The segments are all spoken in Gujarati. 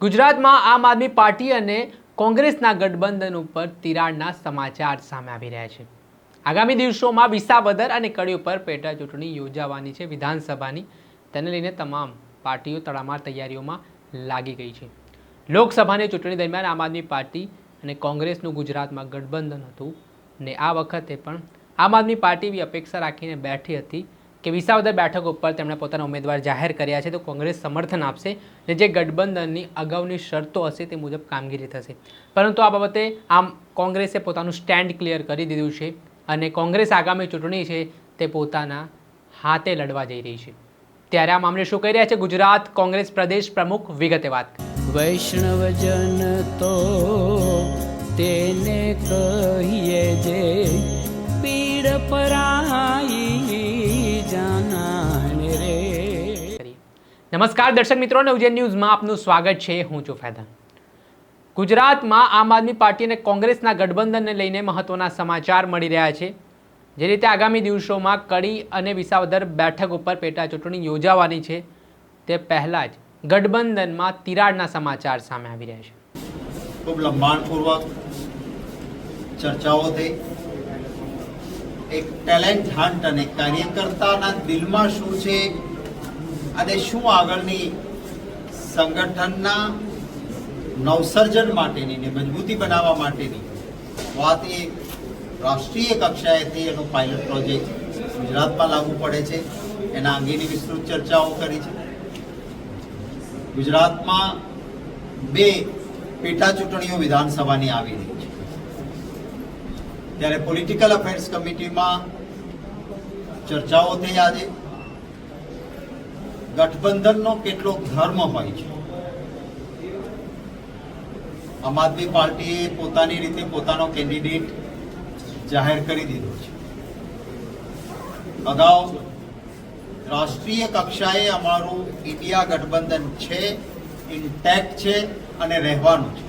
ગુજરાતમાં આમ આદમી પાર્ટી અને કોંગ્રેસના ગઠબંધન ઉપર તિરાડના સમાચાર સામે આવી રહ્યા છે. આગામી દિવસોમાં વિસાવદર અને કડી ઉપર પેટા ચૂંટણી યોજાવાની છે. વિધાનસભાની તેને લઈને તમામ પાર્ટીઓ તડામાર તૈયારીઓમાં લાગી ગઈ છે. લોકસભાની ચૂંટણી દરમિયાન આમ આદમી પાર્ટી અને કોંગ્રેસનું ગુજરાતમાં ગઠબંધન હતું ને આ વખતે પણ આમ આદમી પાર્ટી બી અપેક્ષા રાખીને બેઠી હતી કે વિસાવદર બેઠક ઉપર તેમણે પોતાના ઉમેદવાર જાહેર કર્યા છે તો કોંગ્રેસ સમર્થન આપશે ને જે ગઠબંધનની અગાઉની શરતો હશે તે મુજબ કામગીરી થશે પરંતુ આ બાબતે આમ કોંગ્રેસે પોતાનું સ્ટેન્ડ ક્લિયર કરી દીધું છે અને કોંગ્રેસ આગામી ચૂંટણી છે તે પોતાના હાથે લડવા જઈ રહી છે ત્યારે આ મામલે શું કહી રહ્યા છે ગુજરાત કોંગ્રેસ પ્રદેશ પ્રમુખ વિગતે વાત. વૈષ્ણવજન તો તેને કહીએ જે પીડ પરાઈ નમસ્કાર દર્શક મિત્રો નવજેન ન્યૂઝમાં આપનું સ્વાગત છે. હું છું ફેદા ગુજરાતમાં આમ આદમી પાર્ટી અને કોંગ્રેસના ગઠબંધનને લઈને મહત્વના સમાચાર મળી રહ્યા છે. જે રીતે આગામી દિવસોમાં કડી અને વિસાવદર બેઠક ઉપર પેટા ચૂંટણી યોજાવાની છે, તે પહેલાં જ ગઠબંધનમાં તિરાડના સમાચાર સામે આવી રહ્યા છે. ખૂબ લંબાણપૂર્વક ચર્ચાઓ થઈ. એક ટેલેન્ટ હન્ટ અને કાર્યકર્તાના દિલમાં શું છે? અને શું આગળની સંગઠનના નવસર્જન માટેની ને મજબૂતી બનાવવા માટેની વાત એ રાષ્ટ્રીય કક્ષાએથી એનો પાયલટ પ્રોજેક્ટ ગુજરાતમાં લાગુ પડે છે. એના અંગેની વિસ્તૃત ચર્ચાઓ કરી છે. ગુજરાતમાં બે પેટા ચૂંટણીઓ વિધાનસભાની આવી રહી છે. ત્યારે પોલિટિકલ અફેર્સ કમિટીમાં ચર્ચાઓ થઈ આજે. ગઠબંધનનો કેટલો ધર્મ હોય છે. આમ આદમી પાર્ટીએ પોતાની રીતે પોતાનો કેન્ડિડેટ જાહેર કરી દીધો છે. અગાઉ રાષ્ટ્રીય કક્ષાએ અમારું ઇન્ડિયા ગઠબંધન છે ઇન્ટેક્ટ છે અને રહેવાનું છે.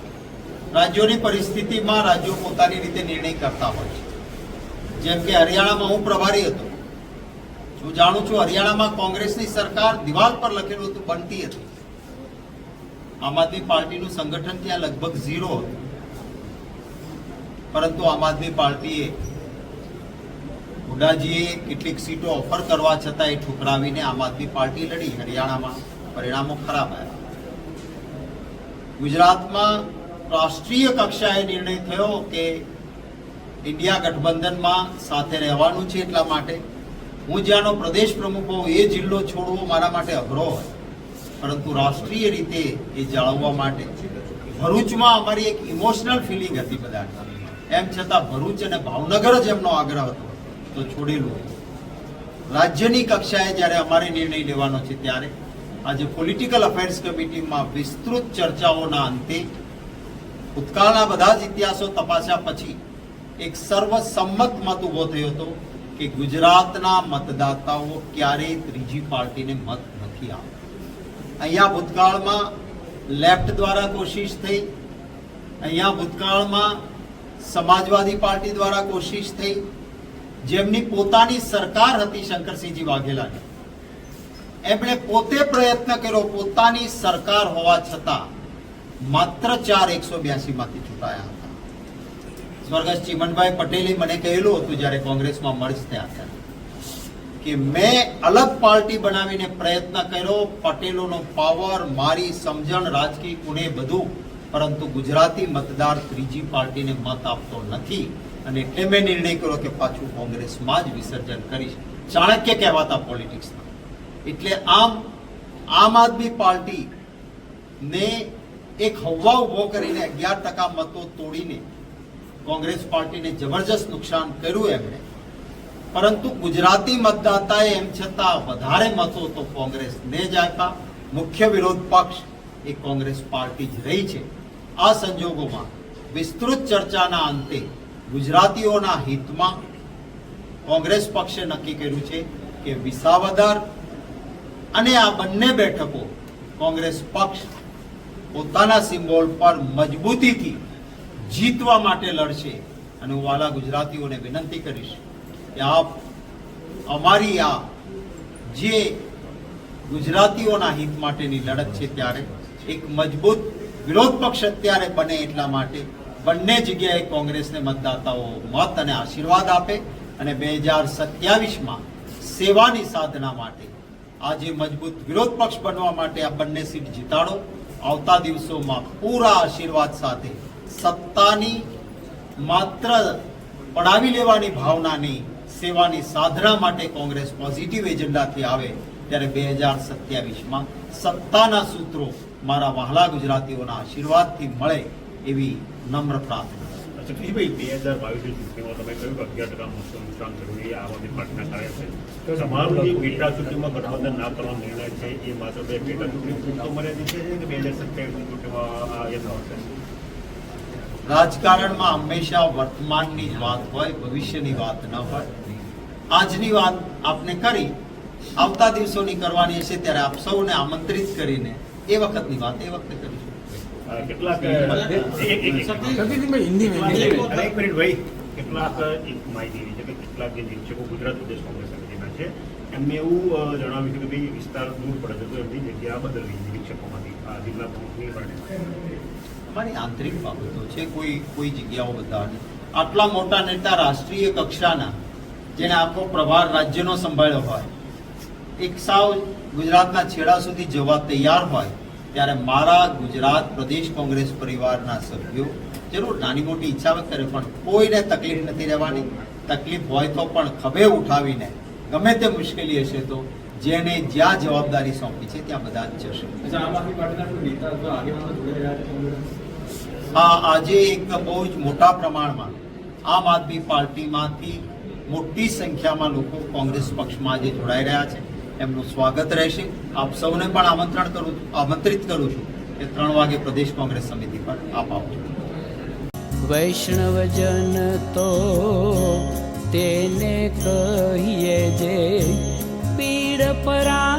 રાજ્યોની પરિસ્થિતિમાં રાજ્યો પોતાની રીતે નિર્ણય કરતા હોય છે. જેમ કે હરિયાણામાં હું પ્રભારી હતો. હું જાણું છું હરિયાણામાં કોંગ્રેસની સરકાર દિવાલ પર લખેલું હતું, બનતી હતી. આમ આદમી પાર્ટીનું સંગઠન ત્યાં લગભગ ઝીરો હતું. પરંતુ આમ આદમી પાર્ટીએ હુડાજીએ કેટલીક સીટો ઓફર કરવા છતાં એ ઠુકરાવીને આમ આદમી પાર્ટી લડી. હરિયાણામાં પરિણામો ખરાબ આવ્યા. ગુજરાતમાં રાષ્ટ્રીય કક્ષાએ નિર્ણય થયો કે ઇન્ડિયા ગઠબંધનમાં સાથે રહેવાનું છે એટલા માટે હું જ્યાંનો પ્રદેશ પ્રમુખ હોઉં, એ જિલ્લો છોડવો મારા માટે અઘરો હોય. પરંતુ રાષ્ટ્રીય રીતે એ જાળવવા માટે ભરૂચમાં અમારી એક ઇમોશનલ ફિલિંગ હતી બધા એમ છતાં ભરૂચ અને ભાવનગર જ એમનો આગ્રહ હતો, તો છોડેલું રાજ્યની કક્ષાએ જ્યારે અમારે નિર્ણય લેવાનો છે ત્યારે આજે પોલિટિકલ અફેર્સ કમિટીમાં વિસ્તૃત ચર્ચાઓના અંતે ભૂતકાળના બધા જ ઇતિહાસો તપાસ્યા પછી એક સર્વસંમત મત ઊભો થયો હતો. કે ગુજરાતના મતદાતાઓ ક્યારેય ત્રીજી પાર્ટીને મત નથી આપતા. અહીંયા ભૂતકાળમાં લેફ્ટ દ્વારા કોશિશ થઈ, અહીંયા ભૂતકાળમાં સમાજવાદી પાર્ટી દ્વારા કોશિશ થઈ, જેમની પોતાની સરકાર હતી શંકરસિંહજી વાઘેલાની. એમણે પોતે પ્રયત્ન કર્યો પોતાની સરકાર હોવા છતાં માત્ર ચાર એકસો બ્યાસી માંથી ચૂંટાયા સ્વર્ગસ્થ ચિમનભાઈ પટેલે મને કહેલું હતું જ્યારે કોંગ્રેસમાં મર્જ થયા હતા કે મેં અલગ પાર્ટી બનાવીને પ્રયત્ન કર્યો, પટેલોનો પાવર મારી સમજણ, રાજકીય કુણે બધું, પરંતુ ગુજરાતી મતદાર ત્રીજી પાર્ટીને મત આપતો નથી અને એટલે મેં નિર્ણય કર્યો કે પાછું કોંગ્રેસમાં જ વિસર્જન કરીશ. ચાણક્ય કહેવાતા પોલિટિક્સના એટલે આમ આમ આદમી પાર્ટી ને એક હવા ઊભો કરીને અગિયાર ટકા મતો તોડીને કોંગ્રેસ પાર્ટીને જબરજસ્ત નુકસાન કર્યું એમણે. પરંતુ ગુજરાતી મતદાતાએ એમ છતાં વધારે મતો તો કોંગ્રેસને જ આપ્યા. મુખ્ય વિરોધ પક્ષ એ કોંગ્રેસ પાર્ટી જ રહી છે. આ સંજોગોમાં વિસ્તૃત ચર્ચાના અંતે ગુજરાતીઓના હિતમાં કોંગ્રેસ પક્ષે નક્કી કર્યું છે કે વિસાવદર અને આ બંને બેઠકો કોંગ્રેસ પક્ષ પોતાના સિમ્બોલ પર મજબૂતીથી જીતવા માટે લડશે અને હું વાલા ગુજરાતીઓને વિનંતી કરીશ કે આપ અમારી આ જે ગુજરાતીઓના હિત માટેની લડત છે ત્યારે એક મજબૂત વિરોધ પક્ષ અત્યારે બને એટલા માટે બંને જગ્યાએ કોંગ્રેસને મતદાતાઓ મત અને આશીર્વાદ આપે અને બે હજાર સત્યાવીસમાં સેવાની સાધના માટે આજે મજબૂત વિરોધ પક્ષ બનવા માટે આ બંને સીટ જીતાડો. આવતા દિવસોમાં પૂરા આશીર્વાદ સાથે સત્તાની માત્ર પડાવી લેવાની ભાવનાની સેવાની સાધના માટે કોંગ્રેસ પોઝિટિવ એજન્ડાથી આવે ત્યારે બે હજાર સત્યાવીસમાં સત્તાના સૂત્રો મારા વહાલા ગુજરાતીઓના આશીર્વાદથી મળે એવી નમ્ર પ્રાર્થના. જગદીશભાઈ બે હજાર બાવીસની ચૂંટણીમાં તમે કહ્યું કે અગિયાર ટકા મતદાન વિતરણ કરવું એ આમ આદમી પાર્ટીના કાર્ય છે. તમારું જે પેટા ચૂંટણીમાં ગઠબંધન ના કરવાનો નિર્ણય છે, એ માત્ર બે પેટા ચૂંટણી પૂરતો મર્યાદિત છે કે બે હજાર સત્યાવીસની ચૂંટણીમાં યથાવત છે? રાજકારણમાં હંમેશા વર્તમાનની જ વાત હોય ભવિષ્યની વાત ન હોય. આજની વાત આપને કરી આવતા દિવસોની કરવાની હશે ત્યારે આપ સૌને આમંત્રિત કરીને એ વખતની વાત એ વખતે કરીશું. કેટલાક એક- કેટલાક- મિનિટ. ભાઈ. કેટલાક એક માહિતી છે કે કેટલાક જે નિરીક્ષકો ગુજરાત પ્રદેશ કોંગ્રેસ સમિતિના છે એમને એવું જણાવ્યું કે ભાઈ વિસ્તાર દૂર પડે તો એમની જગ્યા બદલવી નિરીક્ષકોમાંથી આ જિલ્લા પ્રમુખની પણ અમારી આંતરિક બાબતો છે? કોઈ કોઈ જગ્યાઓ બતાવવાની? આટલા મોટા નેતા રાષ્ટ્રીય કક્ષાના જેને આખો પ્રભાર રાજ્યનો સંભાળ્યો હોય, એક સાવ ગુજરાતના છેડા સુધી જવા તૈયાર હોય, ત્યારે મારા ગુજરાત પ્રદેશ કોંગ્રેસ પરિવારના સભ્યો જરૂર નાની મોટી ઈચ્છા કરે પણ કોઈને તકલીફ નથી રહેવાની. તકલીફ હોય તો પણ ખભે ઉઠાવીને, ગમે તે મુશ્કેલી હશે તો જેને જ્યાં જવાબદારી સોંપી છે, ત્યાં બધા જ જશે. આ આજે એક બહુ જ મોટા પ્રમાણમાં આમ આદમી પાર્ટીમાંથી મોટી સંખ્યામાં લોકો કોંગ્રેસ પક્ષમાં આજે જોડાઈ રહ્યા છે. એમનું સ્વાગત રહેશે. આપ સૌને પણ આમંત્રણ કરું, આમંત્રિત કરું છું કે ત્રણ વાગે પ્રદેશ કોંગ્રેસ સમિતિ પર આપ આવજો. વૈષ્ણવજન તો તેને કહીએ જે પીડ પરા